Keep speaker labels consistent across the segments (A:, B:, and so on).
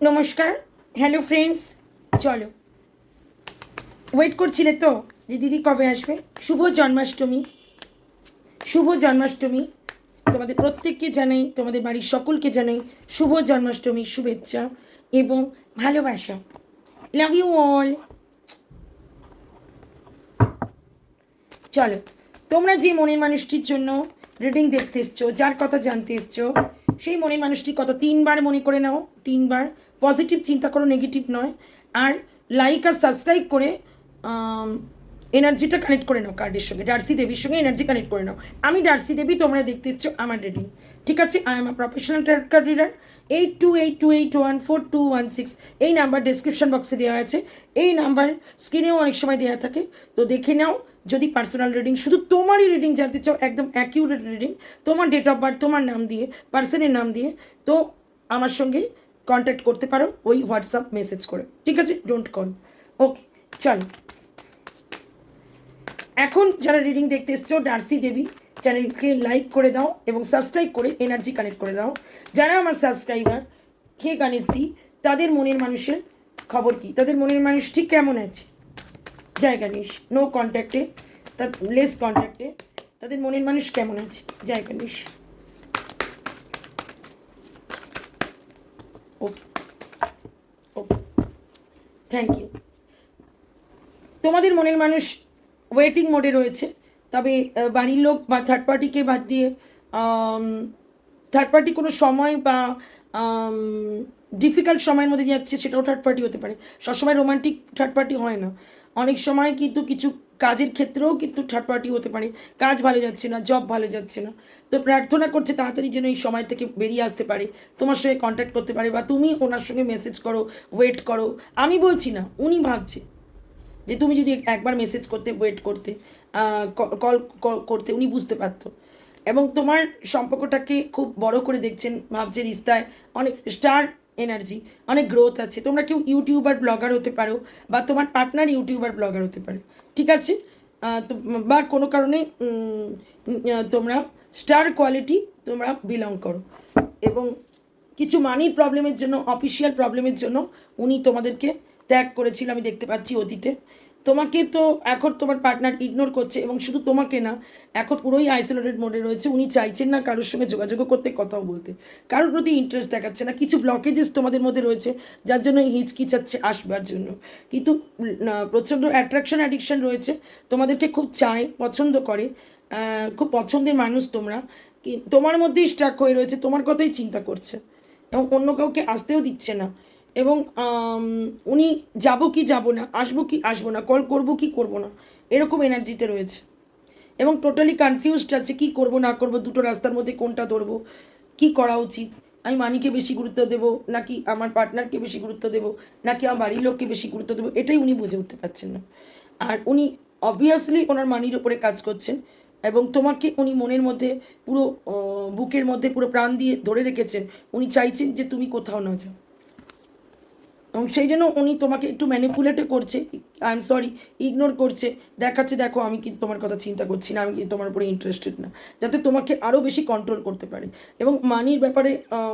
A: নমস্কার। Hello friends চলো। Wait করছিলে তো যে দিদি কবে আসবে? শুভ জন্মাষ্টমী। শুভ জন্মাষ্টমী। তোমাদের প্রত্যেককে জানাই, তোমাদের বাড়ির সকলকে জানাই শুভ জন্মাষ্টমীর শুভেচ্ছা এবং ভালোবাসা। লাভ ইউ অল চলো, তোমরা যে মনের মানুষটির জন্য রিডিং দেখতে এসছো, যার কথা জানতে এসছো সেই মনের মানুষটির কথা তিনবার মনে করে নাও, তিনবার। পজিটিভ চিন্তা করো নেগেটিভ নয়। আর লাইক আর সাবস্ক্রাইব করে এনার্জিটা কানেক্ট করে নাও কার্ডের সঙ্গে। ডার্সি দেবীর সঙ্গে এনার্জি কানেক্ট করে নাও। আমি ডার্সি দেবী তোমরা দেখতে এসছো আমার রিডিং ঠিক আছে? I am a professional card reader eight two eight two eight one four two one six এই নাম্বার ডিসক্রিপশন বক্সে দেওয়া আছে। এই নাম্বার স্ক্রিনেও অনেক সময় দেওয়া থাকে। তো দেখে নাও যদি পার্সোনাল রিডিং শুধু তোমারই রিডিং জানতে চাও, একদম অ্যাকিউরেট রিডিং তোমার ডেট অফ বার্থ তোমার নাম দিয়ে পার্সনের নাম দিয়ে, তো আমার সঙ্গে কন্ট্যাক্ট করতে পারো ওই হোয়াটসঅ্যাপ মেসেজ করে। ঠিক আছে? ডোন্ট কল ওকে চলো। এখন যারা রিডিং দেখতে এসছো ডার্সি দেবী চ্যানেলকে লাইক করে দাও এবং সাবস্ক্রাইব করে এনার্জি কানেক্ট করে দাও। যারা আমার সাবস্ক্রাইবার হে গণেশজি, তাদের মনের মানুষের খবর কি? তাদের মনের মানুষ ঠিক কেমন আছে? জয় নিস। নো কন্ট্যাক্টে তার লেস কন্ট্যাক্টে তাদের মনের মানুষ কেমন আছে? জায়গা নিস। ওকে ওকে থ্যাংক ইউ তোমাদের মনের মানুষ ওয়েটিং মোডে রয়েছে, তবে বাড়ির লোক বা থার্ড পার্টিকে বাদ দিয়ে থার্ড পার্টি কোনো সময় বা ডিফিকাল্ট সময়ের মধ্যে যাচ্ছে, সেটাও থার্ড পার্টি হতে পারে। সবসময় রোমান্টিক থার্ড পার্টি হয় না। অনেক সময় কিন্তু কিছু কাজের ক্ষেত্রেও কিন্তু থার্ড পার্টি হতে পারে। কাজ ভালো যাচ্ছে না জব ভালো যাচ্ছে না। তো প্রার্থনা করছে তাড়াতাড়ি যেন এই সময় থেকে বেরিয়ে আসতে পারে। তোমার সঙ্গে কন্ট্যাক্ট করতে পারে বা তুমি ওনার সঙ্গে মেসেজ করো ওয়েট করো। আমি বলছি না, উনি ভাবছে যে তুমি যদি একবার মেসেজ করতে ওয়েট করতে কল করতে, উনি বুঝতে পারতো। এবং তোমার সম্পর্কটাকে খুব বড় করে দেখছেন, ভাবছে রিস্তায় অনেক স্টার এনার্জি অনেক গ্রোথ আছে। তোমরা কেউ ইউটিউবার ব্লগার হতে পারো বা তোমার পার্টনার ইউটিউবার ব্লগার হতে পারে। ঠিক আছে? বা কোনো কারণে তোমরা স্টার কোয়ালিটি তোমরা বিলং করো। এবং কিছু মানির প্রবলেমের জন্য অফিসিয়াল প্রবলেমের জন্য, উনি তোমাদেরকে ত্যাগ করেছিল, আমি দেখতে পাচ্ছি অতীতে। তোমাকে তো এখন তোমার পার্টনার ইগনোর করছে এবং শুধু তোমাকে না, এখন পুরোই আইসোলেটেড মোডে রয়েছে। উনি চাইছেন না কারোর সঙ্গে যোগাযোগও করতে, কথাও বলতে। কারোর প্রতি ইন্টারেস্ট দেখাচ্ছে না। কিছু ব্লকেজেস তোমাদের মধ্যে রয়েছে, যার জন্য হিচকিচাচ্ছে আসবার জন্য। কিন্তু প্রচণ্ড অ্যাট্রাকশন অ্যাডিকশন রয়েছে। তোমাদেরকে খুব চায়, পছন্দ করে খুব পছন্দের মানুষ তোমরা। তোমার মধ্যেই স্ট্রাক হয়ে রয়েছে, তোমার কথাই চিন্তা করছে। এবং অন্য কাউকে আসতেও দিচ্ছে না। এবং উনি যাব কি যাব না, আসব কি আসব না কল করব কি করব না, এরকম এনার্জিতে রয়েছে। এবং টোটালি কনফিউজড আছে, কি করব না করব, দুটো রাস্তার মধ্যে কোনটা ধরবো, কি করা উচিত, আমি মানিকে বেশি গুরুত্ব দেব, নাকি আমার পার্টনারকে বেশি গুরুত্ব দেব, নাকি আমার বাড়ির লোককে বেশি গুরুত্ব দেবো, এটাই উনি বুঝে উঠতে পারছেন না। আর উনি অবভিয়াসলি ওনার মানির ওপরে কাজ করছেন, এবং তোমাকে উনি মনের মধ্যে পুরো বুকের মধ্যে পুরো প্রাণ দিয়ে ধরে রেখেছেন, উনি চাইছেন যে তুমি কোথাও না যাও। সেই জন্য উনি তোমাকে একটু ম্যানিপুলেটও করছে। আই এম সরি ইগনোর করছে। দেখাচ্ছে, দেখো, আমি কি তোমার কথা চিন্তা করছি না, আমি কিন্তু তোমার উপরে ইন্টারেস্টেড না। যাতে তোমাকে আরও বেশি কন্ট্রোল করতে পারে। এবং মানির ব্যাপারে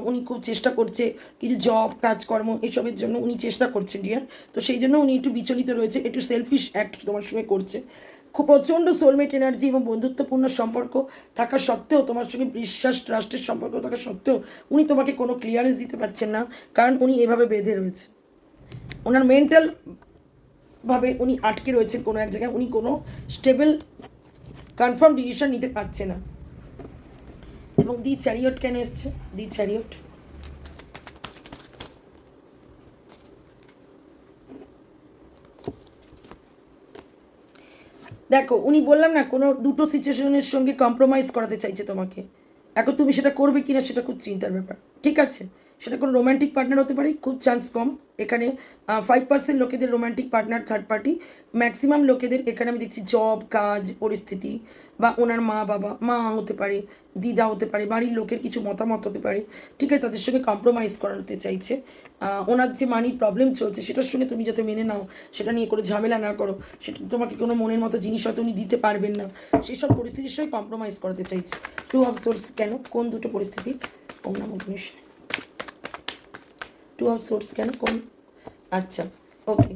A: উনি খুব চেষ্টা করছে, কিছু জব কাজকর্ম এসবের জন্য উনি চেষ্টা করছে ডিয়ার তো সেই জন্য উনি একটু বিচলিত রয়েছে, একটু সেলফিশ অ্যাক্ট তোমার সঙ্গে করছে। খুব প্রচণ্ড সোলমেট এনার্জি এবং বন্ধুত্বপূর্ণ সম্পর্ক থাকা সত্ত্বেও, তোমার সঙ্গে বিশ্বাস ট্রাস্টের সম্পর্ক থাকা সত্ত্বেও, উনি তোমাকে কোনো ক্লিয়ারেন্স দিতে পারছেন না, কারণ উনি এভাবে বেঁধে রয়েছে। ওনার মেন্টাল ভাবে উনি আটকে রয়েছেন কোনো এক জায়গায়, উনি কোনো স্টেবল কনফার্ম ডিসিশন নিতে পারছে না। এবং দি চ্যারিয়ট কেন এসছে? দি চ্যারিয়ট দেখো, উনি বললাম না, কোনো দুটো সিচুয়েশনের সঙ্গে কম্প্রোমাইজ করাতে চাইছে তোমাকে। এখন তুমি সেটা করবে কিনা সেটা খুব চিন্তার ব্যাপার। ঠিক আছে? সেটা কোনো রোম্যান্টিক পার্টনার হতে পারে, খুব চান্স কম। এখানে ফাইভ পার্সেন্ট লোকেদের romantic partner third party maximum লোকেদের এখানে আমি দেখছি জব কাজ, পরিস্থিতি, বা ওনার মা, বাবা, মা হতে পারে, দিদা হতে পারে, বাড়ির লোকের কিছু মতামত হতে পারে। ঠিক আছে, তাদের সঙ্গে কম্প্রোমাইজ করাতে চাইছে। ওনার যে মানির প্রবলেম চলছে, সেটার সঙ্গে তুমি যাতে মেনে নাও, সেটা নিয়ে করে ঝামেলা না করো। সেটা তোমাকে কোনো মনের মতো জিনিস হয়তো উনি দিতে পারবেন না। সেই সব পরিস্থিতির সঙ্গে কম্প্রোমাইজ করাতে চাইছে। টু অফ সোর্স কেন? কোন দুটো পরিস্থিতি? ওম নমঃ গণেশ টু অফ সোর্স কেন? কোন আচ্ছা ওকে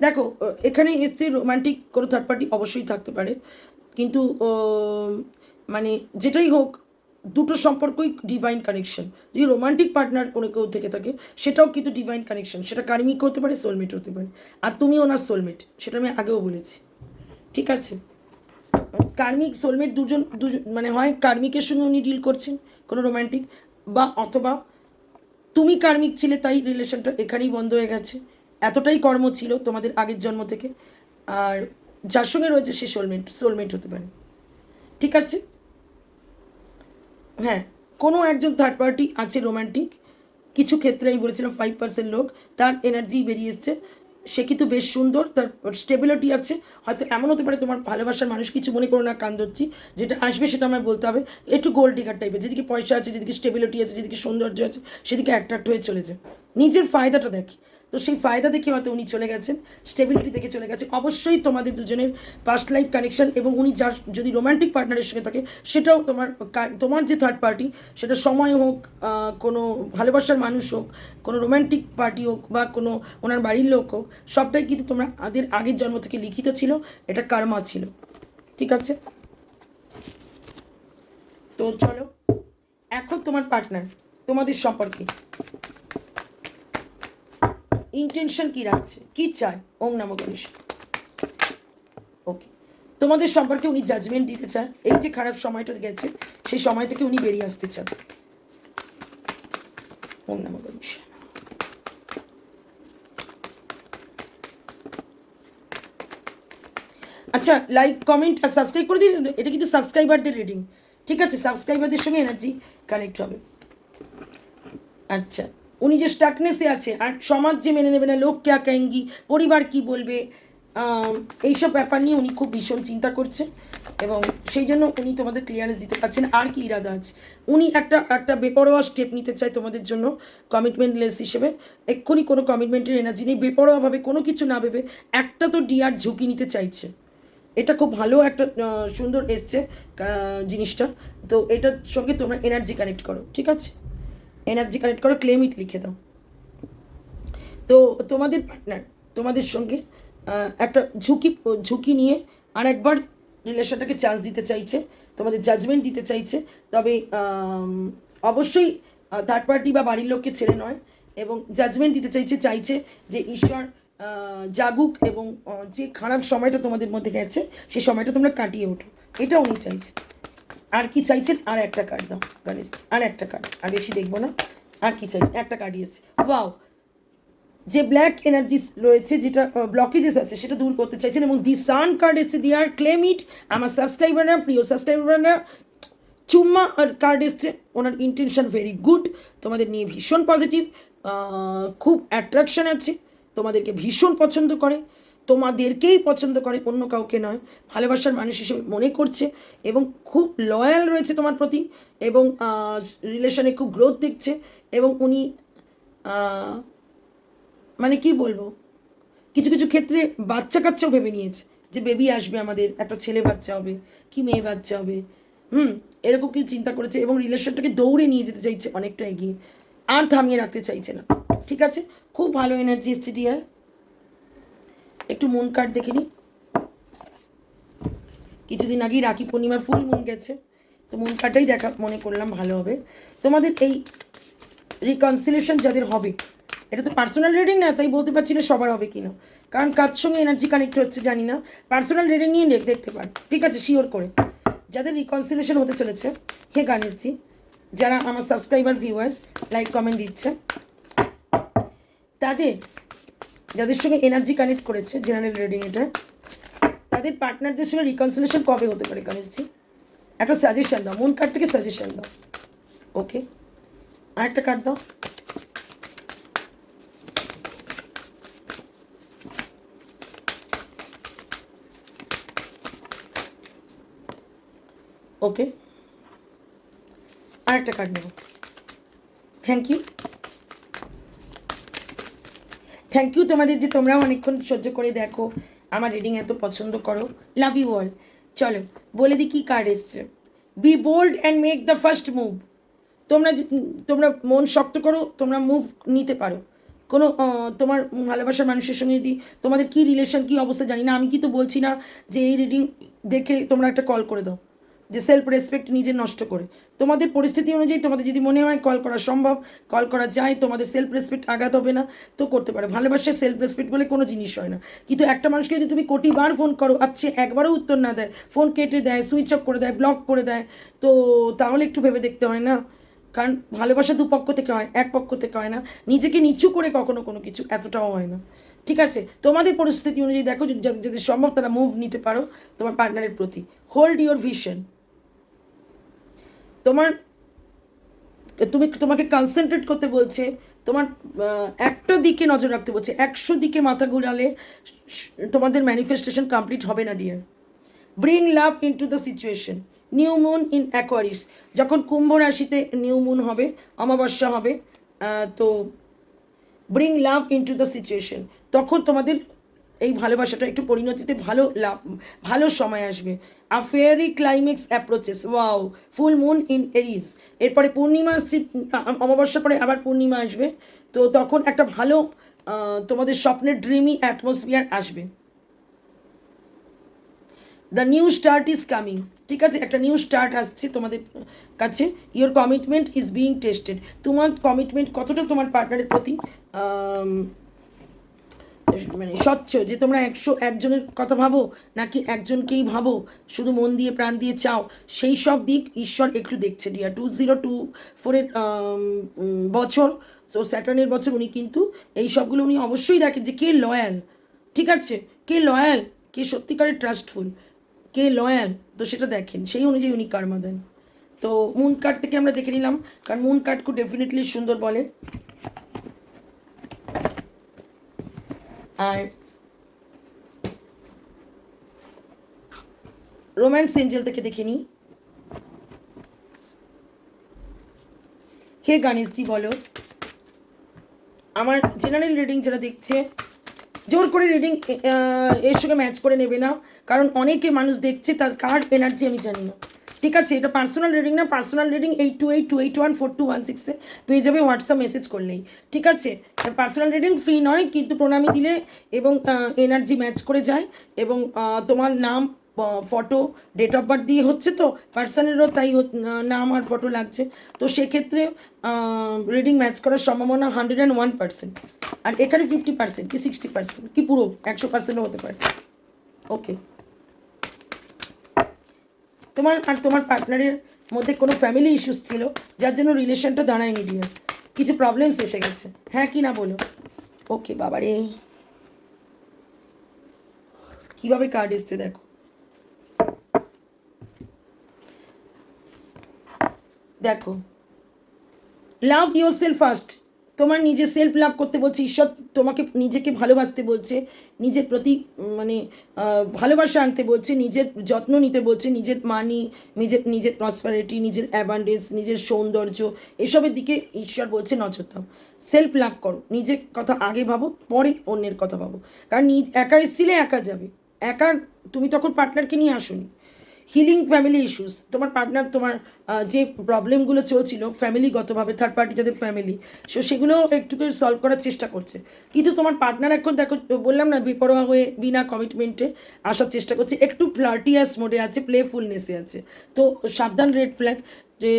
A: দেখো এখানে এসছে রোমান্টিক কোনো থার্ড পার্টি অবশ্যই থাকতে পারে। কিন্তু মানে যেটাই হোক দুটো সম্পর্কই ডিভাইন কানেকশন যদি রোমান্টিক পার্টনার কোনো কেউ থেকে থাকে, সেটাও কিন্তু ডিভাইন কানেকশন সেটা কার্মিক হতে পারে সোলমেট হতে পারে। আর তুমি ওনার সোলমেট সেটা আমি আগেও বলেছি। ঠিক আছে? কার্মিক সোলমেট দুজন দুজন মানে হয় কার্মিকের সঙ্গে উনি ডিল করছেন কোনো রোমান্টিক বা অথবা তুমি কার্মিক ছিলে, তাই রিলেশনটা এখানেই বন্ধ হয়ে গেছে। এতটাই কর্ম ছিল তোমাদের আগের জন্ম থেকে। আর যার সঙ্গে রয়েছে সে সোলমেট সোলমেট হতে পারে। ঠিক আছে? হ্যাঁ কোনো একজন থার্ড পার্টি আছে রোম্যান্টিক কিছু ক্ষেত্রে আমি বলেছিলাম ফাইভ পার্সেন্ট লোক, তার এনার্জি বেরিয়ে এসছে। সে কিন্তু বেশ সুন্দর, তার স্টেবিলিটি আছে। হয়তো এমন হতে পারে তোমার ভালোবাসার মানুষ কিছু মনে করো না, কান ধরছি। যেটা আসবে সেটা আমায় বলতে হবে। একটু গোল ডিগার টাইপের যেদিকে পয়সা আছে, যেদিকে স্টেবিলিটি আছে, যেদিকে সৌন্দর্য আছে, সেদিকে অ্যাট্রাক্ট হয়ে চলেছে। নিজের ফায়দাটা দেখে। তো সেই ফায়দা দেখে হয়তো উনি চলে গেছেন স্টেবিলিটি দেখে চলে গেছে অবশ্যই তোমাদের দুজনের পাস্ট লাইফ কানেকশন এবং উনি যার যদি রোম্যান্টিক পার্টনারের সঙ্গে থাকে, সেটাও তোমার তোমার যে থার্ড পার্টি সেটা সময় হোক কোনো ভালোবাসার মানুষ হোক, কোনো রোমান্টিক পার্টি হোক বা কোনো ওনার বাড়ির লোক হোক, সবটাই কিন্তু তোমরা আদের আগের জন্ম থেকে লিখিত ছিল, এটা কার্মা ছিল। ঠিক আছে? তো চলো, এখন তোমার পার্টনার তোমাদের সম্পর্কে। ইন্টেনশন কি রাখছে? কি চায়? ওম নম গণেশ। ওকে তোমাদের সম্পর্কে উনি জাজমেন্ট দিতে চায়। এই যে খারাপ সময়টা গেছে, সেই সময় থেকে উনি বেরিয়ে আসতে চান। ওম নম গণেশ। আচ্ছা লাইক কমেন্ট আর সাবস্ক্রাইব করে দিয়েছেন এটা কিন্তু সাবস্ক্রাইবারদের রিডিং ঠিক আছে সাবস্ক্রাইবারদের সঙ্গে এনার্জি কানেক্ট হবে। আচ্ছা। উনি যে স্টাকনেসে আছে, আর সমাজ যে মেনে নেবে না, লোক ক্যা কেঙ্গি পরিবার কি বলবে এইসব ব্যাপার নিয়ে উনি খুব ভীষণ চিন্তা করছে এবং সেই জন্য উনি তোমাদের ক্লিয়ারেন্স দিতে পারছেন। আর কি ইরাদা আছে? উনি একটা একটা বেপরোয়া স্টেপ নিতে চায় তোমাদের জন্য কমিটমেন্টলেস হিসেবে। এক্ষুনি কোনো কমিটমেন্টের এনার্জি নেই, বেপরোয়াভাবে কোনো কিছু না ভেবে একটা তো ডিয়ার ঝুঁকি নিতে চাইছে। এটা খুব ভালো একটা সুন্দর এসছে জিনিসটা। তো এটার সঙ্গে তোমরা এনার্জি কানেক্ট করো, ঠিক আছে? এনার্জি কানেক্ট করো ক্লেম ইট লিখে দাও। তো তোমাদের পার্টনার তোমাদের সঙ্গে একটা ঝুঁকি ঝুঁকি নিয়ে আর একবার রিলেশনটাকে চান্স দিতে চাইছে, তোমাদের জাজমেন্ট দিতে চাইছে, তবে অবশ্যই থার্ড পার্টি বা বাড়ির লোককে ছেড়ে নয়, এবং জাজমেন্ট দিতে চাইছে চাইছে যে ঈশ্বর জাগুক এবং যে খারাপ সময়টা তোমাদের মধ্যে গেছে সেই সময়টা তোমরা কাটিয়ে ওঠো। এটা উনি চাইছে। আর কি চাইছেন? আর একটা কার্ড দাও, গণেশ আর একটা কার্ড আর বেশি দেখব না। আর কি চাইছেন? একটা কার্ডই এসছে। ওয়াও যে ব্ল্যাক এনার্জিস রয়েছে, যেটা ব্লকেজেস আছে, সেটা দূর করতে চাইছেন এবং দি সান কার্ড এসছে দি আর ক্লেম ইট আমার সাবস্ক্রাইবাররা প্রিয় সাবস্ক্রাইবাররা চুম্মা আর কার্ড এসছে। ওনার ইন্টেনশন ভেরি গুড তোমাদের নিয়ে ভীষণ পজিটিভ খুব অ্যাট্রাকশন আছে। তোমাদেরকে ভীষণ পছন্দ করে। তোমাদেরকেই পছন্দ করে, অন্য কাউকে নয়। ভালোবাসার মানুষ হিসেবে মনে করছে এবং খুব লয়াল রয়েছে তোমার প্রতি এবং রিলেশনে খুব গ্রোথ দেখছে এবং উনি মানে কি বলব? কিছু কিছু ক্ষেত্রে বাচ্চা কাচ্চাও ভেবে নিয়েছে যে বেবি আসবে আমাদের, একটা ছেলে বাচ্চা হবে, কি মেয়ে বাচ্চা হবে। হুম, এরকম কিছু চিন্তা করেছে এবং রিলেশনটাকে দৌড়ে নিয়ে যেতে চাইছে অনেকটা এগিয়ে। আর থামিয়ে রাখতে চাইছে না। ঠিক আছে? খুব ভালো এনার্জি এসছে ডিয়ার একটু মুন কার্ড দেখে নিই। কিছুদিন আগেই রাখি পূর্ণিমার ফুল মুন গেছে। তো মুন কার্ডটাই দেখা মনে করলাম ভালো হবে। তোমাদের এই রিকনসিলেশন যাদের হবে, এটা তো পার্সোনাল রিডিং না, তাই বলতে পারছি না সবার হবে কিনা। কারণ কার সঙ্গে এনার্জি কানেক্ট হচ্ছে জানি না। পার্সোনাল রিডিং নিয়ে দেখ দেখতে পার। ঠিক আছে শিওর করে। যাদের রিকনসিলেশন হতে চলেছে, হে গণেশজি, যারা আমার সাবস্ক্রাইবার ভিউয়ার্স লাইক কমেন্ট দিচ্ছে, তাদের যাদের সঙ্গে এনার্জি কানেক্ট করেছে জেনারেল রিডিং এটা তাদের পার্টনারদের সঙ্গে রিকনসিলেশন কবে হতে পারে, গণেশজি? একটা সাজেশন দাও মন কার্ড থেকে সাজেশন দাও। ওকে আরেকটা কার্ড দাও। ওকে আরেকটা কার্ড নেব। থ্যাংক ইউ থ্যাংক ইউ তোমাদের যে তোমরাও অনেকক্ষণ সহ্য করে দেখো, আমার রিডিং এত পছন্দ করো। লাভ ইউ অল চলো, বলে দিই কী কার্ড এসছে। Be bold and make the first move তোমরা তোমরা মন শক্ত করো, তোমরা মুভ নিতে পারো। কোনো তোমার ভালোবাসার মানুষের সঙ্গে যদি তোমাদের কী রিলেশন কী অবস্থা জানি না। আমি কি তো বলছি না যে এই রিডিং দেখে তোমরা একটা কল করে দাও। যে সেলফ রেসপেক্ট নিজে নষ্ট করে। তোমাদের পরিস্থিতি অনুযায়ী তোমাদের যদি মনে হয় কল করা সম্ভব কল করা যায়, তোমাদের সেলফ রেসপেক্ট আঘাত হবে না, তো করতে পারো। ভালোবাসার সেলফ রেসপেক্ট বলে কোনো জিনিস হয় না। কিন্তু একটা মানুষকে যদি তুমি কোটিবার ফোন করো, আর একবারও উত্তর না দেয় ফোন কেটে দেয় সুইচ অফ করে দেয় ব্লক করে দেয়, তো তাহলে একটু ভেবে দেখতে হয় না? কারণ ভালোবাসা দুপক্ষ থেকে হয়, এক পক্ষ থেকে হয় না। নিজেকে নিচু করে কখনো কোনো কিছু এতটাও হয় না। ঠিক আছে? তোমাদের পরিস্থিতি অনুযায়ী দেখো, যদি যাদের যদি সম্ভব তারা মুভ নিতে পারো তোমার পার্টনারের প্রতি। হোল্ড ইওর ভিশন তোমার, তুমি তোমাকে কনসেন্ট্রেট করতে বলছে, তোমার একটা দিকে নজর রাখতে বলছে, একশো দিকে মাথা ঘুরালে তোমাদের ম্যানিফেস্টেশন কমপ্লিট হবে না dear bring love into the situation new moon in Aquarius যখন কুম্ভ রাশিতে নিউ মুন হবে, অমাবস্যা হবে তো bring love into the situation তখন তোমাদের এই ভালোবাসাটা একটু পরিণতিতে ভালো লাভ, ভালো সময় আসবে। A fairy climax approaches wow full moon in Aries এরপরে পূর্ণিমা আসছে অমাবস্যা পরে আবার পূর্ণিমা আসবে। তো তখন একটা ভালো তোমাদের স্বপ্নের ড্রিমি অ্যাটমসফিয়ার আসবে। The new start is coming ঠিক আছে, একটা নিউ স্টার্ট আসছে তোমাদের কাছে। Your commitment is being tested তোমার কমিটমেন্ট কতটা তোমার পার্টনারের প্রতি মানে স্বচ্ছ যে তোমরা একশো, একজনের কথা ভাবো নাকি একজনকেই ভাবো? শুধু মন দিয়ে, প্রাণ দিয়ে চাও। সেই সব দিক ঈশ্বর একটু দেখছে ডিয়া টু জিরো, টু ফোরের বছর সো স্যাটার্নের বছর উনি কিন্তু এই সবগুলো উনি অবশ্যই দেখেন যে কে লয়াল ঠিক আছে? কে লয়াল কে সত্যিকারের ট্রাস্টফুল কে লয়াল তো সেটা দেখেন। সেই অনুযায়ী উনি কার্মা দেন। তো মুন কার্ড থেকে আমরা দেখে নিলাম, কারণ মুন কার্ড খুব ডেফিনেটলি সুন্দর বলে। আর রোম্যান্স এঞ্জেল থেকে দেখে নিই। হে গণেশজি, বলো। আমার জেনারেল রিডিং যারা দেখছে, জোর করে রিডিং এর সঙ্গে ম্যাচ করে নেবে না, কারণ অনেকে মানুষ দেখছে তার কার্ড এনার্জি আমি জানি না। ঠিক আছে, এটা পার্সোনাল রিডিং না personal reading eight two eight two eight one four two one সিক্সে পেয়ে যাবে হোয়াটসঅ্যাপ মেসেজ করলেই। ঠিক আছে? পার্সোনাল রিডিং ফ্রি নয়, কিন্তু প্রণামী দিলে এবং এনার্জি ম্যাচ করে যায় এবং তোমার নাম ফটো ডেট অফ বার্থ দিয়ে হচ্ছে তো? পার্সনেরও তাই নাম আর ফটো লাগছে। তো সেক্ষেত্রে রিডিং ম্যাচ করার সম্ভাবনা হান্ড্রেড অ্যান্ড ওয়ান পার্সেন্ট আর এখানে ফিফটি পার্সেন্ট কি সিক্সটি পার্সেন্ট কি পুরো একশো পার্সেন্টও হতে পারে। ওকে তোমার আর তোমার পার্টনারের মধ্যে কোনো ফ্যামিলি ইস্যুস ছিল? যার জন্য রিলেশনটা দাঁড়ায়নি ডিয়ার কিছু প্রবলেমস এসে গেছে। হ্যাঁ কি না বলো? ওকে, বাবারে। কীভাবে কার্ড এসছে দেখো। দেখো। লাভ ইউর সেলফ ফার্স্ট তোমার নিজে সেলফ লাভ করতে বলছে, ঈশ্বর তোমাকে, নিজেকে ভালোবাসতে বলছে, নিজের প্রতি মানে ভালোবাসা আনতে বলছে, নিজের যত্ন নিতে বলছে, নিজের মানি নিজের নিজের প্রসপারিটি নিজের অ্যাবান্ডেন্স নিজের সৌন্দর্য, এসবের দিকে ঈশ্বর বলছে নজর দাও। সেলফ লাভ করো, নিজের কথা আগে ভাবো, পরে অন্যের কথা ভাবো। কারণ নিজ, একা এসছিলে, একা যাবে। একা তুমি তখন পার্টনারকে নিয়ে আসোনি। হিলিং ফ্যামিলি ইস্যুস তোমার পার্টনার তোমার যে প্রবলেমগুলো চলছিল ফ্যামিলিগতভাবে থার্ড পার্টি যাদের ফ্যামিলি সো সেগুলো একটু সলভ করার চেষ্টা করছে। কিন্তু তোমার পার্টনার এখন দেখো, বললাম না, বিপরোয়া হয়ে বিনা কমিটমেন্টে আসার চেষ্টা করছে, একটু ফ্লার্টিয়াস মোডে আছে প্লেফুলনেসে আছে। তো সাবধান রেড ফ্ল্যাগ যে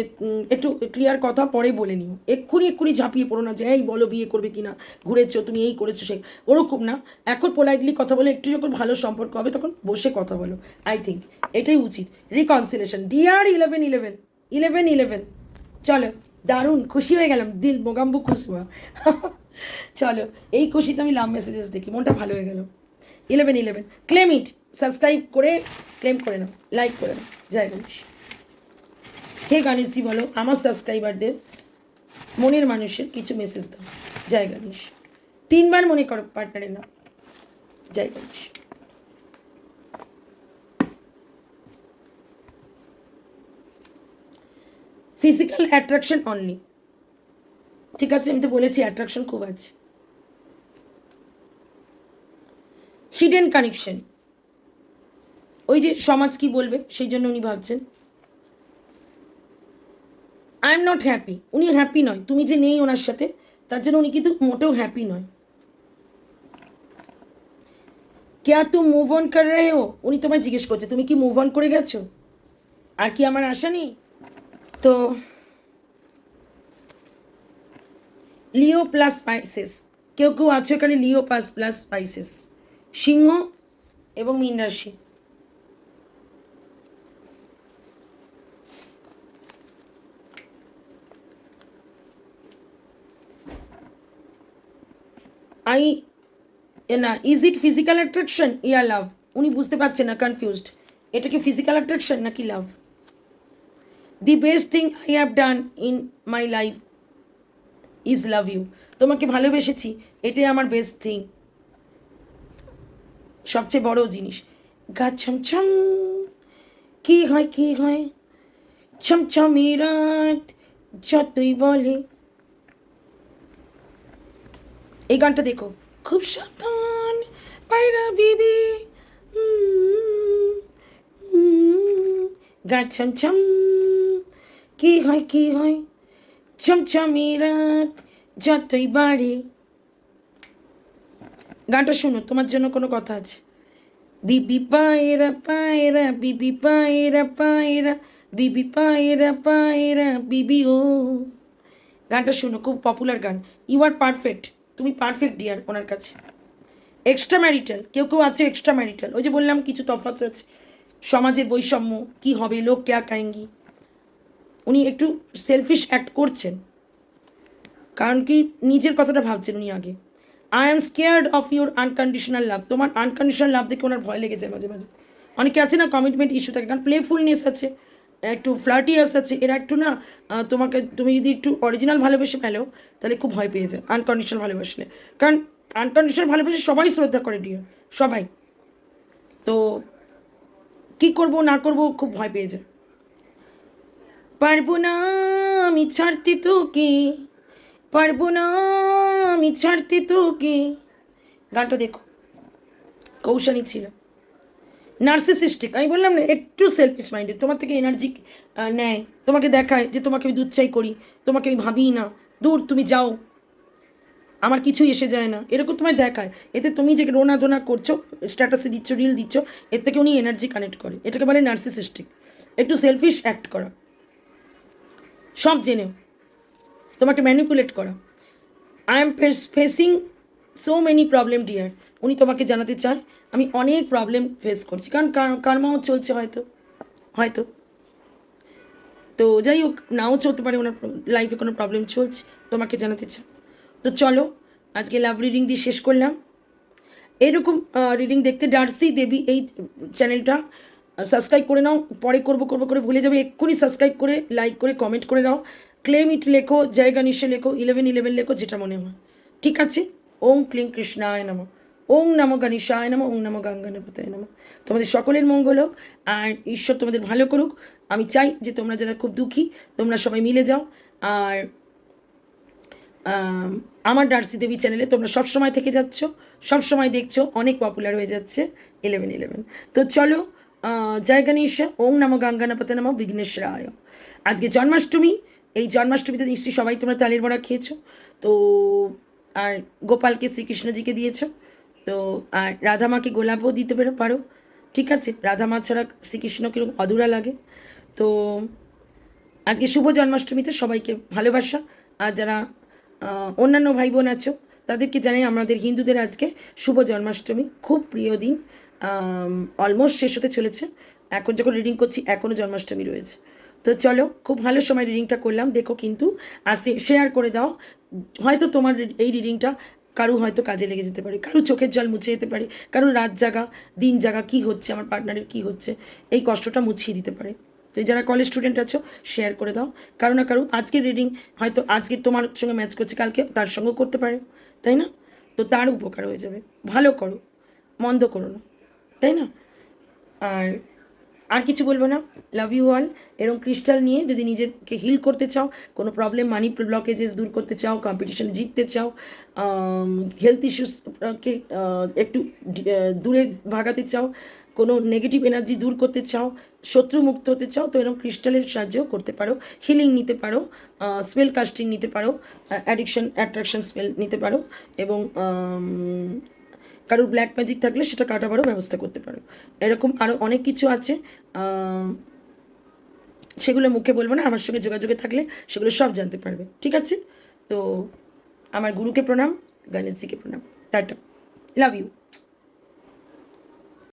A: একটু ক্লিয়ার কথা পরে বলে নিও। এক্ষুনি এক্ষুনি ঝাঁপিয়ে পড়ো না যে, এই বলো বিয়ে করবে কি না ঘুরেছো, তুমি এই করেছ, সে ওরকম না। এখন পোলাইটলি কথা বলে, একটু যখন ভালো সম্পর্ক হবে, তখন বসে কথা বলো। আই থিঙ্ক এটাই উচিত। Reconciliation dear eleven eleven eleven eleven চলো, দারুণ, খুশি হয়ে গেলাম। দিল মোগাম্বু খুশবা। চলো, এই খুশিতে আমি লাভ মেসেজেস দেখি। মনটা ভালো হয়ে গেল। Eleven eleven claim it subscribe করে ক্লেম করে নাও। লাইক করে নাও। জয় গণেশ। হে গণেশজি, বলো, আমার সাবস্ক্রাইবারদের মনের মানুষের কিছু মেসেজ দাও। জয় গণেশ। তিনবার মনে করো পার্টনারের নাম। Jai Ganesh. Physical attraction only ঠিক আছে, আমি তো বলেছি অ্যাট্রাকশন খুব আছে। হিডেন কানেকশন ওই যে সমাজ কি বলবে, সেই জন্য উনি ভাবছেন। আই এম নট হ্যাপি উনি হ্যাপি নয়। তুমি যে নেই ওনার সাথে, তার জন্য উনি কিন্তু মোটেও হ্যাপি নয়। কেয়া তুম মুভ অন কর রে হো? উনি তোমায় জিজ্ঞেস করছে, তুমি কি মুভ অন করে গেছো? আর কি আমার আশা নেই? তো লিও প্লাস স্পাইসেস কেউ কেউ আছে এখানে লিও প্লাস প্লাস স্পাইসেস সিংহ এবং মীন রাশি। আই না ইজ ইট ফিজিক্যাল অ্যাট্রাকশন ইয়া লাভ উনি বুঝতে পারছেন না কনফিউজড এটা কি ফিজিক্যাল অ্যাট্রাকশন নাকি love the best thing I have done in my life is love you তোমাকে ভালোবেসেছি, এটাই আমার বেস্ট থিং সবচেয়ে বড় জিনিস। গা ছমছম কি হয় কি হয়? ছমছমি যতই বলে এই গানটা দেখো। খুব সাবধান, পায়রা বিবি। গা ছমছম কি হয় কি হয়? ছমছমি রাত যতই বাড়ে। গানটা শুনো, তোমার জন্য কোনো কথা আছে? বিবি পায়রা পায়রা, বিবি পায়রা পায়রা, বিবি পায়রা পায়রা, বিবি ও। গানটা শুনো, খুব পপুলার গান। ইউ আর পারফেক্ট তুমি পারফেক্ট ডিয়ার ওনার কাছে। এক্সট্রা ম্যারিটাল কেউ কেউ আছে এক্সট্রা ম্যারিটাল ওই যে বললাম, কিছু তফাৎ আছে। সমাজের বৈষম্য, কি হবে, লোক ক্যা কায়েঙ্গি উনি একটু সেলফিশ অ্যাক্ট করছেন। কারণ কি, নিজের কথাটা ভাবছেন উনি আগে। I am scared of your unconditional love তোমার আনকন্ডিশনাল লাভ দেখে ওনার ভয় লেগে যায় মাঝে মাঝে। অনেকে আছে না কমিটমেন্ট ইস্যু থাকে, কারণ প্লেফুলনেস আছে। একটু ফ্লার্টিয়াস আছে এরা একটু না তোমাকে, তুমি যদি একটু অরিজিনাল ভালোবেসে ফেলো, তাহলে খুব ভয় পেয়ে যায় আনকন্ডিশনাল ভালোবাসলে। কারণ আনকন্ডিশনাল ভালোবেসে সবাই শ্রদ্ধা করে ডিও সবাই। তো কি করব, না করব, খুব ভয় পেয়ে যায় পারব না আমি ছাড়তে তোকে, পারব না আমি ছাড়তে তোকে। গানটা দেখো, কৌশানি ছিল। নার্সিসিস্টিক। আমি বললাম না, একটু সেলফিশ মাইন্ডেড তোমার থেকে এনার্জি নেয়। তোমাকে দেখায় যে তোমাকে আমি দুচ্ছাই করি। তোমাকে আমি ভাবি না। দূর, তুমি যাও। আমার কিছুই এসে যায় না। এরকম তোমায় দেখায়। এতে তুমি যে রোনা ধোনা করছ স্ট্যাটাসে দিচ্ছ রিল দিচ্ছ, এর থেকে উনি এনার্জি কানেক্ট করে। এটাকে বলে নার্সিসিস্টিক একটু সেলফিশ অ্যাক্ট করা। সব জেনেও। তোমাকে ম্যানিপুলেট করা। I am face facing so many problem dear উনি তোমাকে জানাতে চায়, আমি অনেক প্রবলেম ফেস করছি। কারণ কার- কার্মাও চলছে হয়তো হয়তো। তো যাই হোক, নাও চলতে পারে ওনার লাইফে কোনো প্রবলেম চলছে, তোমাকে জানাতে চায়। তো চলো, আজকে লাভ রিডিং দিয়ে শেষ করলাম। এরকম রিডিং দেখতে ডার্সি দেবী এই চ্যানেলটা সাবস্ক্রাইব করে নাও। পরে করব করব, করে ভুলে যাবে, এক্ষুনি সাবস্ক্রাইব করে লাইক করে কমেন্ট করে দাও। ক্লেম ইট লেখো জয় গণেশে লেখো ইলেভেন ইলেভেন লেখো, যেটা মনে হয়। ঠিক আছে? ওম ক্লিং কৃষ্ণায় নম। ওং নম গণেশায় নম, ওং নম গঙ্গানপতায় নম। তোমাদের সকলের মঙ্গল হোক, আর ঈশ্বর তোমাদের ভালো করুক। আমি চাই যে তোমরা যারা খুব দুঃখী, তোমরা সবাই মিলে যাও। আর আমার ডার্সি দেবী চ্যানেলে তোমরা সব সময় থেকে যাচ্ছ, সব সময় দেখছ, অনেক পপুলার হয়ে যাচ্ছে ইলেভেন ইলেভেন তো চলো জয় গণেশ, ওং নম গঙ্গানপত নম বিঘ্নেশ্বরায় আজকে জন্মাষ্টমী, এই জন্মাষ্টমীতে নিশ্চয়ই সবাই তোমরা তালের বড়া খেয়েছো। তো আর গোপালকে শ্রীকৃষ্ণজিকে দিয়েছ। তো, আর রাধা মাকে গোলাপও দিতে পারো ঠিক আছে রাধা মা ছাড়া শ্রীকৃষ্ণ কীরকম অধুরা লাগে। তো, আজকে শুভ জন্মাষ্টমীতে সবাইকে ভালোবাসা। আর যারা অন্যান্য ভাই বোন আছো, তাদেরকে জানাই আমাদের হিন্দুদের আজকে শুভ জন্মাষ্টমী। খুব প্রিয় দিন অলমোস্ট শেষ হতে চলেছে। এখন যখন রিডিং করছি এখনও জন্মাষ্টমী রয়েছে। তো চলো, খুব ভালো সময় রিডিংটা করলাম। দেখো কিন্তু, আর শেয়ার করে দাও। হয়তো তোমার এই রিডিংটা কারও হয়তো কাজে লেগে যেতে পারে, কারও চোখের জল মুছে যেতে পারে, কারও রাত জাগা, দিন জাগা, কী হচ্ছে, আমার পার্টনারের কী হচ্ছে, এই কষ্টটা মুছিয়ে দিতে পারে। তো যারা কলেজ স্টুডেন্ট আছো শেয়ার করে দাও। কারও না কারও আজকের রিডিং হয়তো আজকের তোমার সঙ্গে ম্যাচ করছে, কালকে তার সঙ্গেও করতে পারে, তাই না? তো তার উপকার হয়ে যাবে। ভালো করো, মন্দ করো না, তাই না? আর আর কিছু বলব না। লাভ ইউ অল এরকম ক্রিস্টাল নিয়ে যদি নিজেকে হিল করতে চাও, কোনো প্রবলেম মানি ব্লকেজেস দূর করতে চাও কম্পিটিশনে জিততে চাও হেলথ ইস্যুসকে একটু দূরে ভাগাতে চাও, কোনো নেগেটিভ এনার্জি দূর করতে চাও, শত্রু মুক্ত হতে চাও, তো এরকম ক্রিস্টালের সাহায্যেও করতে পারো। হিলিং নিতে পারো স্পেল কাস্টিং নিতে পারো অ্যাডিকশন অ্যাট্রাকশন স্পেল নিতে পারো এবং কারোর ব্ল্যাক ম্যাজিক থাকলে সেটা কাটাবারও ব্যবস্থা করতে পারো। এরকম আরও অনেক কিছু আছে। সেগুলো মুখে বলব না, আমার সঙ্গে যোগাযোগে থাকলে সেগুলো সব জানতে পারবে, ঠিক আছে? তো আমার গুরুকে প্রণাম, গণেশজিকে প্রণাম। টাটা। Love you